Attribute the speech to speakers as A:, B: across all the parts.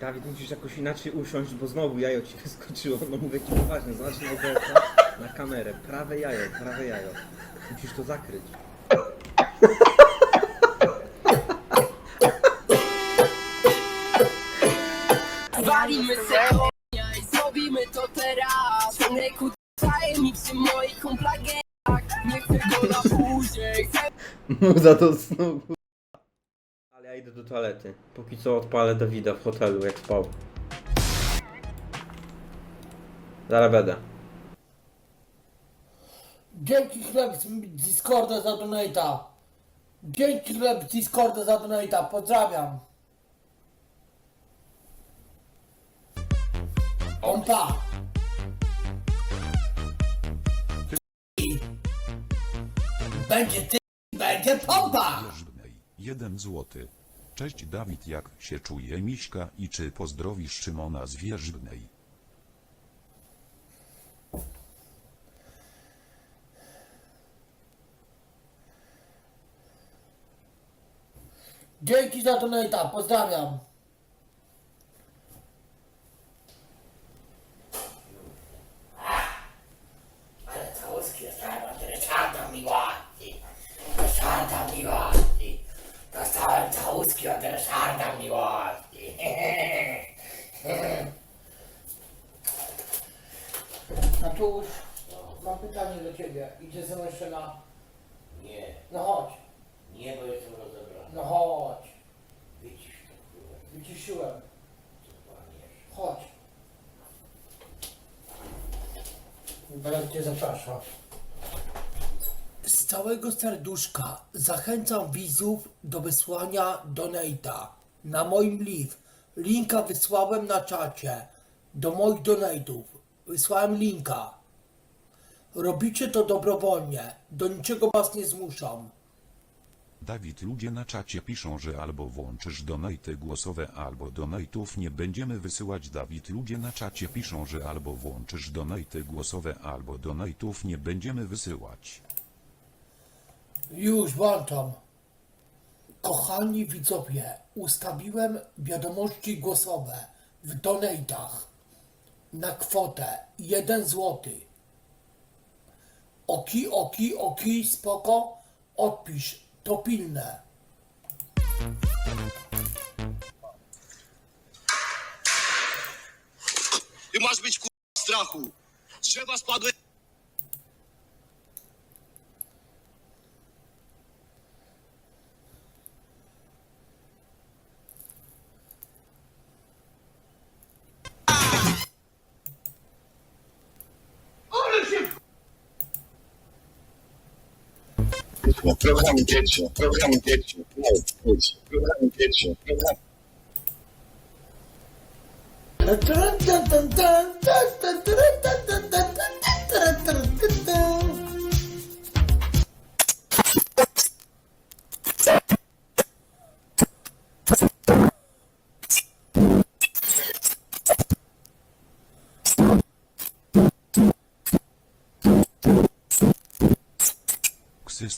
A: Dawid, musisz jakoś inaczej usiąść, bo znowu jajo ci wyskoczyło. No mówię ci poważnie, zobacz na obecna, na kamerę. Prawe jajo, prawe jajo. Musisz to zakryć.
B: Walimy se konia i zrobimy to teraz Człowieku tajemniczy moich kumplagach Nie chcę go na później Chcę
A: Za to znowu. Ale ja idę do toalety. Póki co odpalę Dawida w hotelu, jak spał. Zaraz będę.
C: Dzięki chleb z Discorda za donata. Dzięki chleb z Discorda za donata. Pozdrawiam. Pompa. Będzie ty, będzie pompa.
D: 1 złoty. Cześć Dawid jak się czuje Miśka i czy pozdrowisz Szymona z Wierzbnej?
C: Dzięki za donata. Pozdrawiam. Już mam pytanie do ciebie. Idzie ze mną jeszcze na...
E: Nie,
C: No chodź.
E: nie, bo jestem rozebrany.
C: No chodź.
E: To kurwa,
C: Wyciszyłem.
E: co kłamiesz.
C: Chodź. Brat cię zaprasza. Z całego serduszka zachęcam widzów do wysłania donata na moim live. Linka wysłałem na czacie do moich donatów. Wysłałem linka. Robicie to dobrowolnie. Do niczego was nie zmuszam.
D: Dawid ludzie na czacie piszą, że albo włączysz donaty głosowe, albo donatów nie będziemy wysyłać. Dawid ludzie na czacie piszą, że albo włączysz donaty głosowe, albo donatów nie będziemy wysyłać.
C: Już włączam. Kochani widzowie, ustawiłem wiadomości głosowe w donatach na kwotę 1 zł. Oki, oki, oki, spoko, odpisz, to pilne.
F: Ty masz być kur... w strachu. Drzewa spadły.
G: Dzieci, dzieci, program dzieci,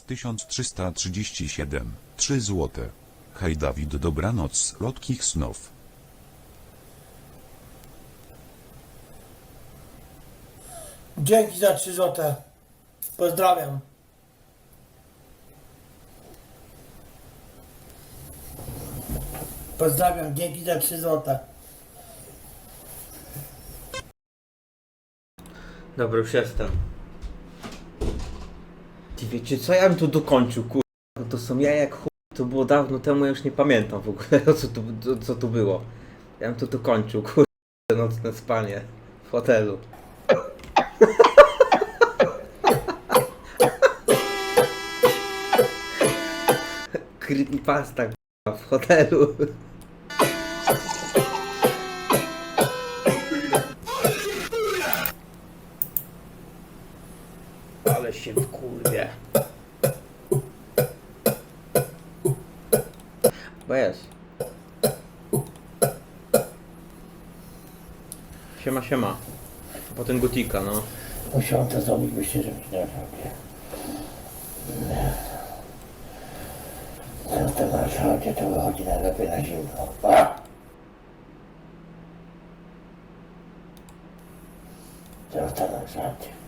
D: Ksys 1337, 3 złote. Hej Dawid dobranoc słodkich snów.
C: Dzięki za 3 zł. Pozdrawiam. Pozdrawiam, dzięki za 3 zł.
A: Dobra, już jestem. Wiecie co, ja bym to dokończył, kur... No to są ja jak chuj. To było dawno temu, ja już nie pamiętam w ogóle, co tu, co tu było. Ja bym to dokończył, kur... Nocne spanie w hotelu. Creepypasta k***a, w hotelu. jest. Siema, siema. Potem gotika, no.
C: Musiałem to zrobić, myślę, że nie robię. Co w tym Warszawie to wychodzi najlepiej na zimno. A!
A: Co w tym Warszawie?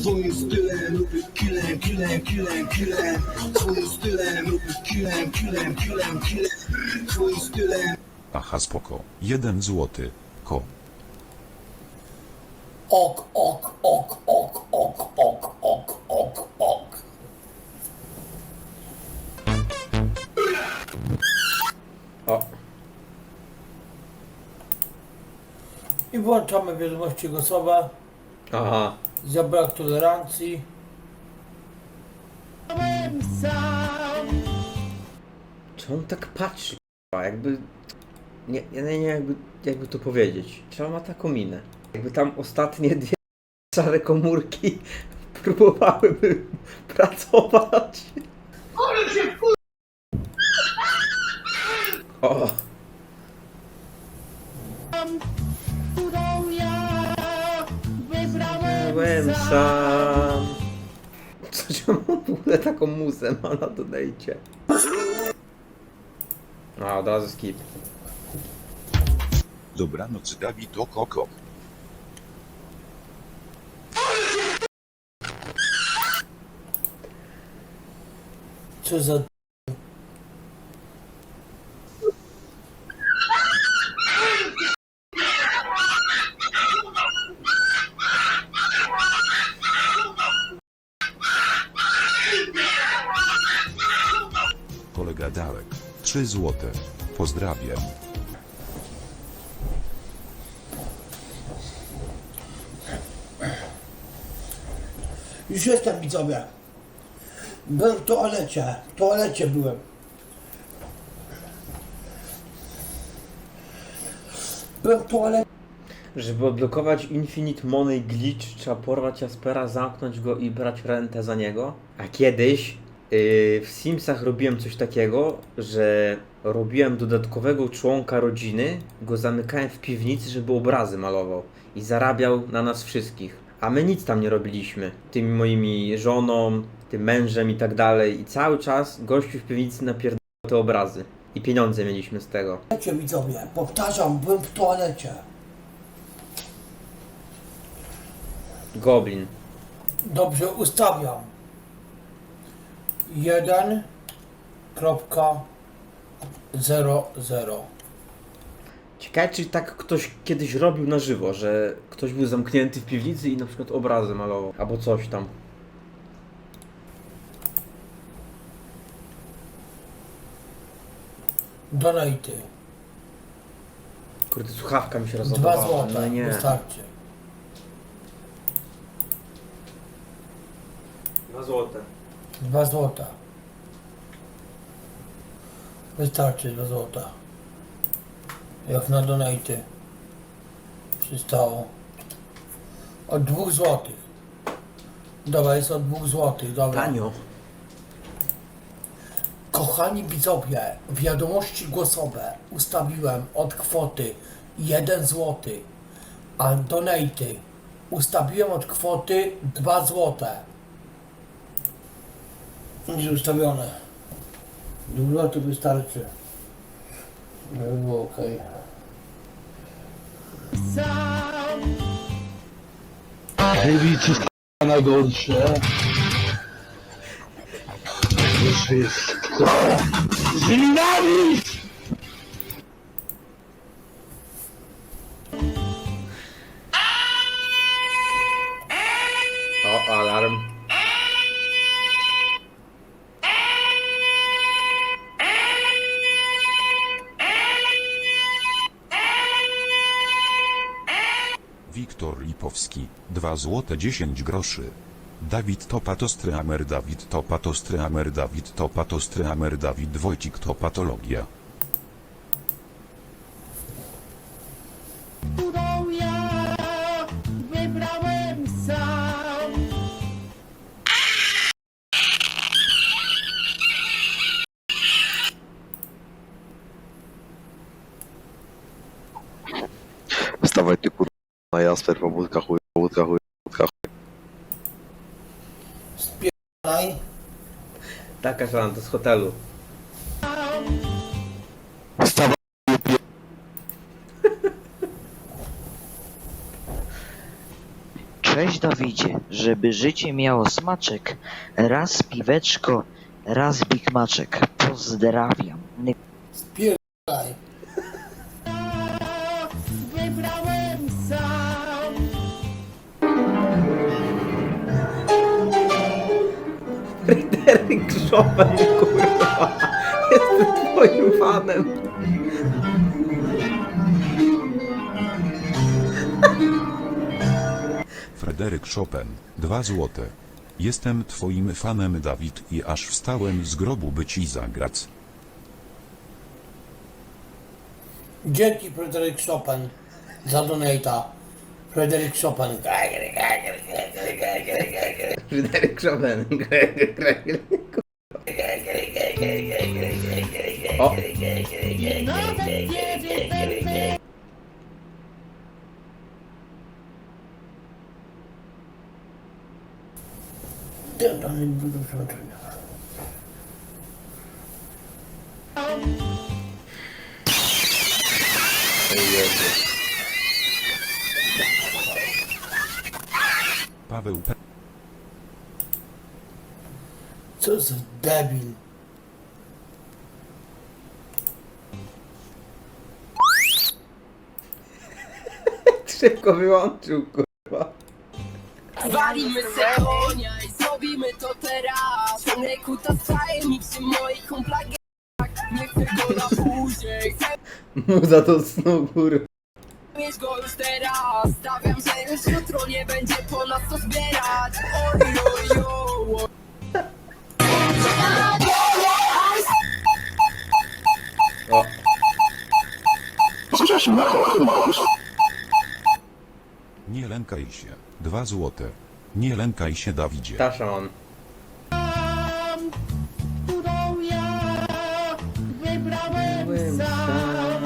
F: Swoim stylem lubię killem, killem, killem, killem Swoim stylem lubię killem, killem, killem, killem Swoim stylem
D: Aha spoko. Jeden złoty. Ko.
C: Ok, ok, ok, ok, ok, ok, ok, ok, ok.
A: O,
C: I włączamy wiadomości głosowe.
A: aha.
C: Za brak tolerancji.
A: Czy on tak patrzy, k***a, jakby... Nie, nie, nie, jakby, jakby to powiedzieć. Czy on ma taką minę? Jakby tam ostatnie dwie szare komórki próbowałyby pracować. O, byłem
H: sam.
A: Co się on w ogóle taką muzę ma na donajcie? A, od razu skip.
D: Dobranoc Dawid Okoko.
C: Co za...
D: 3 złote. Pozdrawiam.
C: Już jestem widzowie. Byłem w toalecie. W toalecie byłem. Byłem w toalecie.
A: Żeby odblokować Infinite Money Glitch, trzeba porwać Jaspera, zamknąć go i brać rentę za niego. A kiedyś w Simsach robiłem coś takiego, że robiłem dodatkowego członka rodziny, go zamykałem w piwnicy, żeby obrazy malował i zarabiał na nas wszystkich. A my nic tam nie robiliśmy. Tymi moimi żoną, tym mężem i tak dalej. I cały czas gościu w piwnicy napierdalał te obrazy. I pieniądze mieliśmy z tego.
C: toalecie widzowie. Powtarzam, byłem w toalecie.
A: Goblin.
C: Dobrze, ustawiam. Jeden kropka zero zero.
A: Ciekawe, czy tak ktoś kiedyś robił na żywo, że ktoś był zamknięty w piwnicy i na przykład obrazy malował, albo coś tam.
C: Donaty.
A: Kurde, słuchawka mi się
C: Dwa
A: rozładowała.
C: złote.
A: No nie.
C: Wystarczy.
A: Dwa złote.
C: Dwa złota. Wystarczy dwa złota. Jak na donaty. Przystało. Od dwóch złotych. Dobra, jest od dwóch złotych, dobra.
A: Tanio.
C: Kochani widzowie, wiadomości głosowe ustawiłem od kwoty 1 zł, a donaty ustawiłem od kwoty 2 zł będzie ustawione. Do ulotu wystarczy. Żeby było ok.
I: Żywicy na gorsze. Jeszcze jest... Znienawiść!
A: O, alarm.
D: Kowalski, 2 złote 10 groszy. Dawid Topat Ostreamer Dawid Topat Ostreamer Dawid Topat Ostreamer Dawid Wojcik
G: Topatologia Jasper, pobudka chuj, pobudka chuj, pobudka chuj.
A: Taka żona, to z hotelu.
G: Wstawaj
J: Cześć Dawidzie, żeby życie miało smaczek, raz piweczko, raz Big Maczek. Pozdrawiam. Ny-
A: Fryderyk Chopin,
D: 2 złote. Jestem twoim fanem Dawid i aż wstałem z grobu by ci zagrać.
C: Dzięki Fryderyk Chopin za donata. Fryderyk Chopin.
A: Fryderyk Chopin. O,
H: Nawet nie wiem
D: Paweł P.
C: Co za debil.
A: szybko wyłączył, kurwa.
B: Walimy se konia i zrobimy to teraz Ciągle kuta staje mi przy moich kumplach Nie chcę go na później Chcę
A: Muza do snu, kurwa.
B: mieć go już teraz Stawiam, że już jutro nie będzie po nas co zbierać Oj, oj, oj, oj.
A: O,
D: Nie lękaj się. 2 złote. Nie lękaj się Dawidzie.
A: Tasza on.
H: którą ja wybrałem sam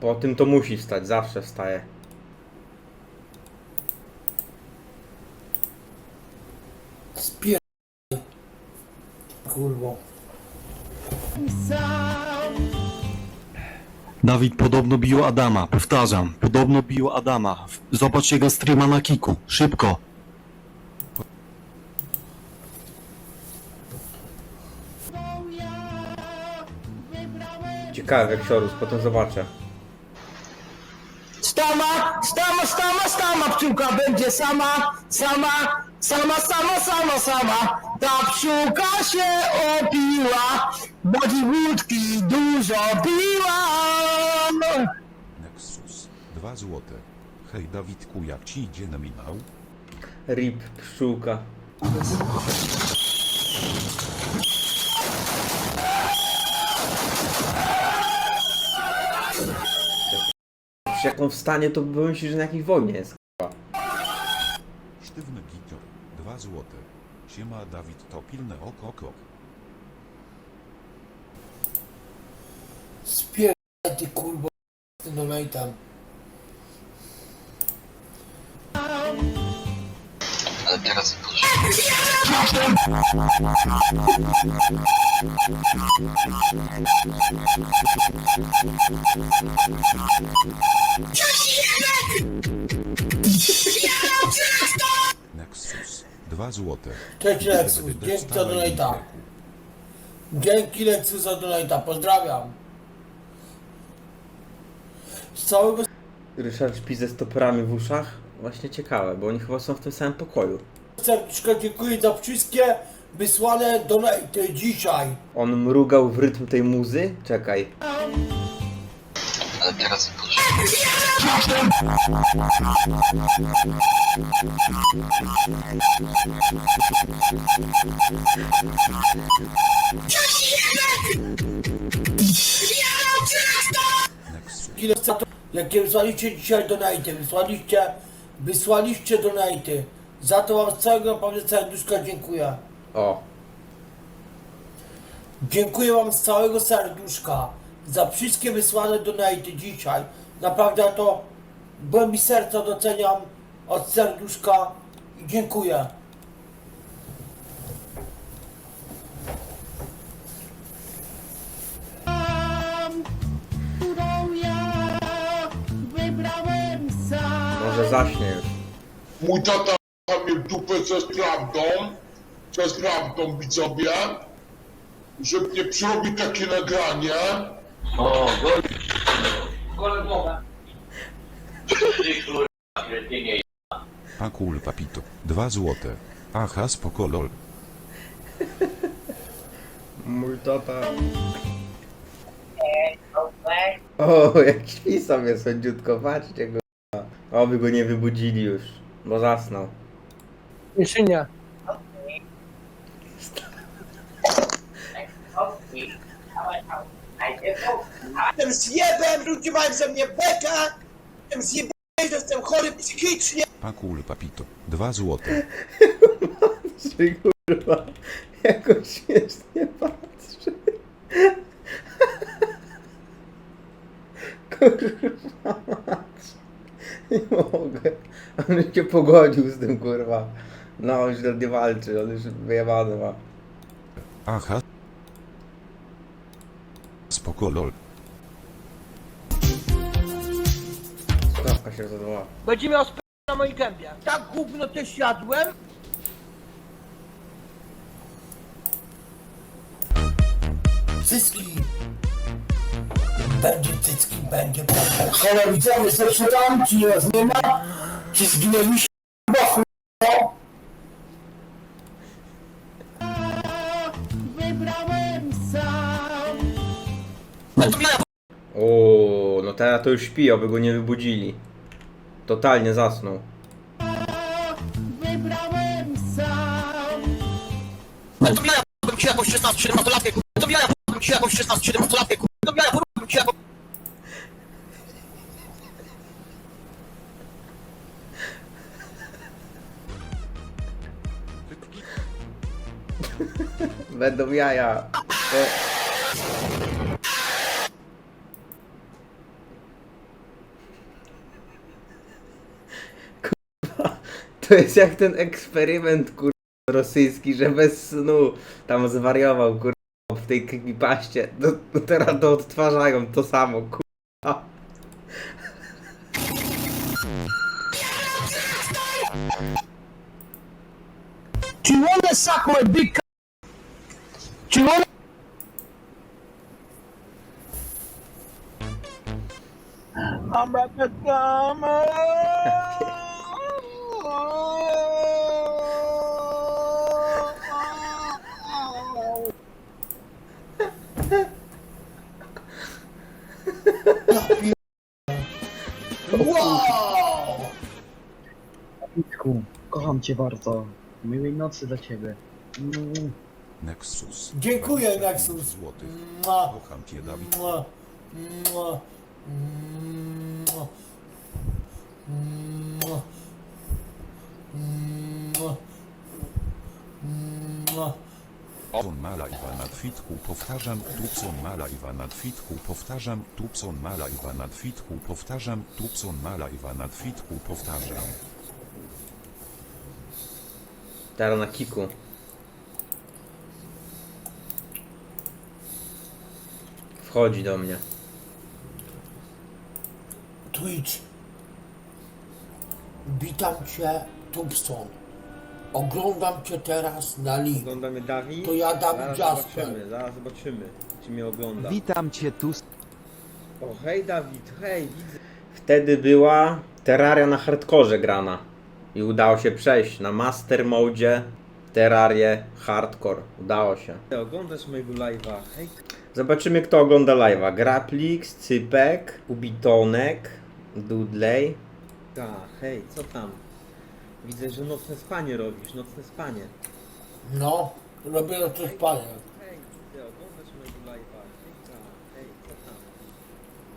A: Po tym to musi wstać, zawsze wstaje.
C: Spierdalaj. Kurwo.
H: sam
K: Dawid podobno bił Adama, powtarzam, podobno bił Adama. Zobacz jego streama na kiku, szybko.
A: Ciekawe, jak Siorus, potem zobaczę.
C: Stama, stama, stama, stama pszczółka będzie sama, sama, sama, sama, sama, sama. Ta pszczółka się opiła, bo ci wódki dużo piła.
D: Nexus. 2 złote. Hej Dawidku jak ci idzie nominał?
A: Rip, pszczółka. Przecież jak on wstanie, to myślisz, że na jakiej wojnie jest.
D: 2 złote. Siema Dawid to pilne oko oko.
C: Spierdalaj ty kurwo, ty donatem.
G: Ale teraz proszę.
D: Nexus. 2 złote.
C: Cześć Lexus, dzięki za donata. Dzięki Lexus za donata, pozdrawiam. Z całego
A: Ryszard śpi ze stoperami w uszach? Właśnie ciekawe, bo oni chyba są w tym samym pokoju.
C: serduszka dziękuję za wszystkie wysłane donaty dzisiaj.
A: On mrugał w rytm tej muzy? Czekaj.
G: Ale teraz proszę.
D: Nexus.
C: Ile za to, jakie wysłaliście dzisiaj donaty, wysłaliście, wysłaliście donaty. Za to wam z całego naprawdę serduszka dziękuję.
A: O,
C: Dziękuję wam z całego serduszka. Za wszystkie wysłane donaty dzisiaj. Naprawdę to głębi serca doceniam od serduszka i dziękuję.
H: Którą ja wybrałem sam.
A: Może zaśnie już.
G: Mój tata mnie w dupę ze sprawdą, ze sprawdą widzowie, żeby nie przyrobić takie nagranie.
D: A kul papito. 2 złote. Aha spoko lol.
A: Mój tata. O, jakiś pisał jest sędziutko, patrzcie go. Oby go nie wybudzili już, bo zasnął.
C: Jeszcze Jestem zjebem, ludzie mają ze mnie bekę. Jestem zjebem, że jestem chory psychicznie.
D: A kul papito. 2 złote.
A: Czy kurwa, jakoś śmiesznie patrzy. Kurwa mać. Nie mogę. On się pogodził z tym kurwa. No, on źle nie walczy, on już wyjebany ma.
D: Aha. Spoko lol.
A: Się zadała.
C: Będzie miał sp... na mojej gębie. Tak gówno też jadłem. Cycki. Będzie cycki, będzie Halo, widzowie, jesteście tam? Czy nas nie ma? Czy zginęliście?
H: Wybrałem sam.
A: O, no teraz to już śpi, aby go nie wybudzili. Totalnie zasnął.
H: Wybrałem sam.
C: To ja bym ci jakąś 16-17-latkę, to ja bym ci jakąś 16-17-latkę, to ja bym ci jakąś...
A: Będą jaja. To jest jak ten eksperyment kurwa rosyjski, że bez snu tam zwariował kurwa w tej creepypaście. No, no teraz to odtwarzają to samo kurwa.
C: Do you wanna suck my big c- Do you wanna... I'm at the Wow!
J: Kocham cię bardzo. Miłej nocy dla ciebie. Mm.
D: Nexus.
C: Dziękuję,
D: 25
C: Nexus.
D: Złotych.
C: Mua.
D: Kocham cię Dawid.
C: Mua. Mua. Mua. Mua. Mua. Mua.
D: Tupson ma live'a na twitku powtarzam Tupson ma live'a na twitku powtarzam Tupson ma live'a na twitku powtarzam Tupson ma live'a na twitku powtarzam
A: Teraz na kiku. Wchodzi do mnie.
C: Twitch. Witam cię, Tubson. Oglądam cię teraz na live.
A: Ogląda mnie Dawid?
C: To ja Dawid
A: Zaraz
C: Jasper.
A: zobaczymy, zaraz zobaczymy, czy mnie ogląda.
L: Witam cię tu.
A: O, hej Dawid, hej, widzę. Wtedy była Terraria na hardkorze grana. I udało się przejść na Master Mode Terrarię Hardcore. Udało się. Oglądasz mojego live'a, hej. Zobaczymy kto ogląda live'a. Graplix, Cypek, Ubitonek, Dudley. Ta, hej, co tam? Widzę, że nocne spanie robisz, nocne spanie.
C: No, robię to spanie.
A: Hej, ty oglądasz mojego live'a. Hejka, hej, co tam?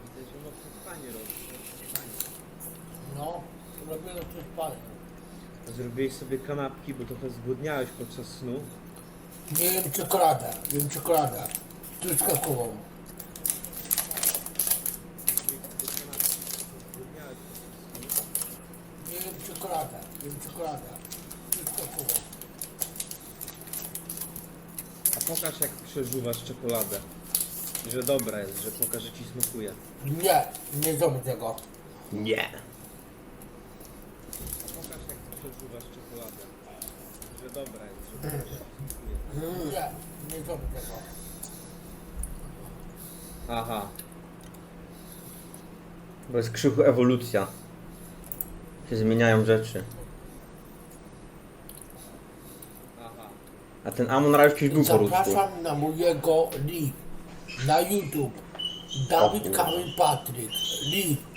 A: Widzę, że nocne spanie robisz, nocne spanie.
C: No, robię to spanie.
A: Zrobiłeś sobie kanapki, bo trochę zgłodniałeś podczas snu.
C: Nie jem czekolada, jem czekolada. Truskawkową. Nie jem czekolada, jem czekolada.
A: A pokaż jak przeżuwasz czekoladę. Że dobra jest, że pokażę ci smakuje.
C: Nie, nie zrobię tego.
A: Nie przeżuwasz czekoladę. I że dobra jest, że że ci smakuje.
C: Nie, nie zrobię tego.
A: Aha. Bo jest krzychu ewolucja. Się zmieniają rzeczy. Aha. A ten Amon Ra już kiedyś był po rusku.
C: Zapraszam na mojego live na YouTube. Dawid Kamil Patryk. Live.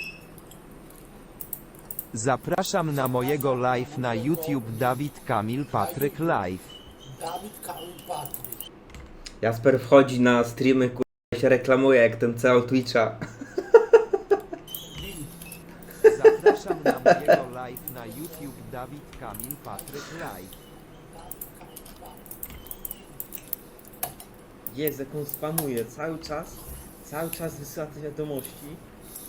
L: Zapraszam na mojego live na YouTube Dawid Kamil Patryk Live.
C: Dawid Kamil Patryk.
A: Jasper wchodzi na streamy, kurwa, i się reklamuje jak ten cel Twitcha.
L: Zapraszam na mojego live na YouTube Dawid Kamil Patryk Live.
A: Jezu, jak on spamuje cały czas, cały czas wysyła te wiadomości,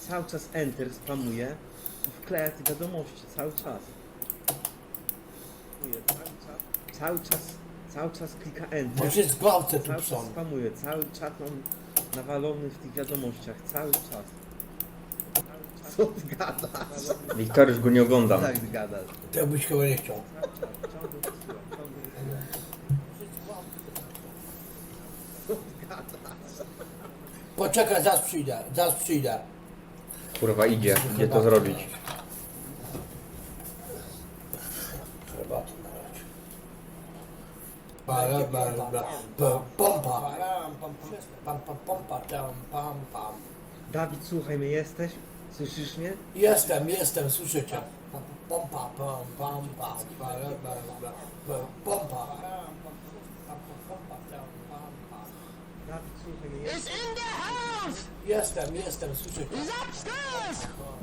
A: cały czas enter spamuje i wkleja te wiadomości, cały czas. Cały czas, cały czas, cały czas klika enter.
C: Bo się zgwałcę tu
A: Cały czas
C: psom.
A: spamuje, cały czat mam nawalony w tych wiadomościach, cały czas. Co ty gadasz? Wiktor już go nie oglądam. Tak gadasz.
C: To byś chyba nie chciał. Poczekaj, zaraz przyjdę, zaraz przyjdę.
A: Kurwa idzie, idzie to zrobić.
C: Trzeba to nalać. Para, para, para, pa, pompa. Pam, pam, pompa, tam, pam, pam.
A: Dawid, słuchaj mnie, jesteś? Słyszysz mnie?
C: Jestem, jestem, słyszycie? Pompa, pam, pam, pam, para, para, para, pa, pompa.
A: Dawid, słuchaj mnie, jesteś?
C: Jestem, jestem, słyszycie?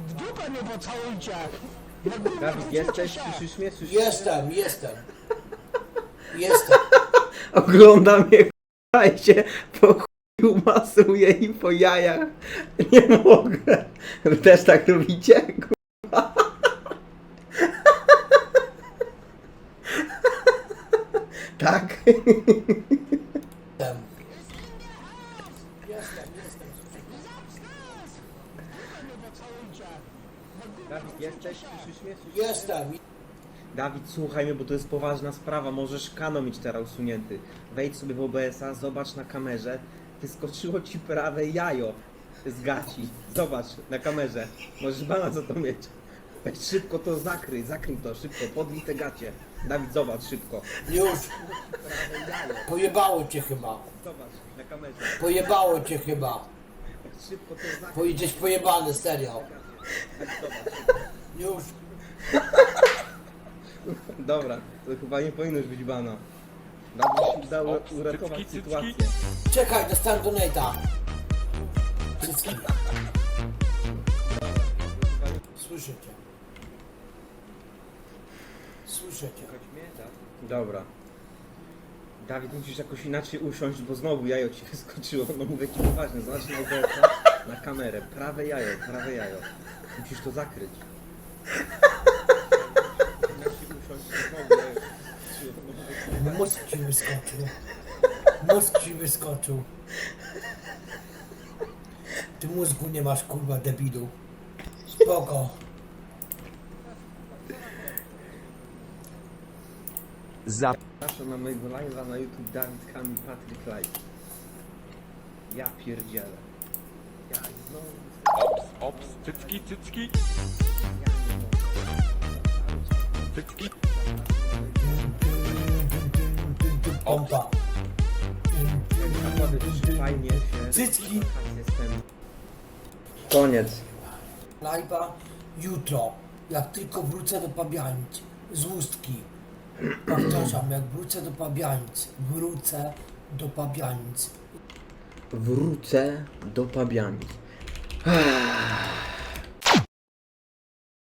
M: W dupę mnie pocałujcie!
A: Dawid, jesteś? Słyszysz mnie? Słyszysz
C: Jestem, jestem. Jestem.
A: Ogląda mnie, k***a, i się po chuju masuje i po jajach. Nie mogę. Wy też tak robicie? Tak?
C: Jestem. Jestem, jestem, słyszycie?
A: Dawid, jesteś? Słyszysz mnie? Słyszysz
C: Jestem.
A: Dawid, słuchaj mnie, bo to jest poważna sprawa. Możesz kanał mieć teraz usunięty. Wejdź sobie w OBS-a, zobacz na kamerze. Wyskoczyło ci prawe jajo z gaci. Zobacz na kamerze. Możesz bana za to mieć. Weź szybko to zakryj, zakryj to szybko, podwij te gacie. Dawid, zobacz szybko.
C: Już. Pojebało cię chyba.
A: Zobacz na kamerze.
C: Pojebało cię chyba.
A: Weź szybko to zakryj.
C: Pojedziesz pojebany, serio. Już.
A: Dobra, to chyba nie powinnoś być bana. Dawid ci dał uratować sytuację.
C: Czekaj, dostałem donate'a. Cycki. Słyszycie? Słyszycie?
A: Dobra. Dawid, musisz jakoś inaczej usiąść, bo znowu jajo ci wyskoczyło. No mówię ci poważnie, zobacz na na kamerę. Prawe jajo, prawe jajo. Musisz to zakryć. Inaczej usiąść, znowu jajo ci wyskoczyło. No mówię ci
C: Mózg ci wyskoczył. Mózg ci wyskoczył. Ty mózgu nie masz, kurwa, debilu. Spoko.
A: Zapraszam na mojego live'a na YouTube Dawid Kamil Patryk Live. Ja pierdzielę. Ja znowu...
N: Ops, ops, cycki, cycki,
A: Ja nie mogę.
N: cycki.
C: Pompa.
A: Naprawdę fajnie się...
C: Cycki.
A: Koniec.
C: Live'a jutro. Jak tylko wrócę do Pabianic. Z Ustki. Powtarzam, jak wrócę do Pabianic. Wrócę do Pabianic.
A: Wrócę do Pabianic.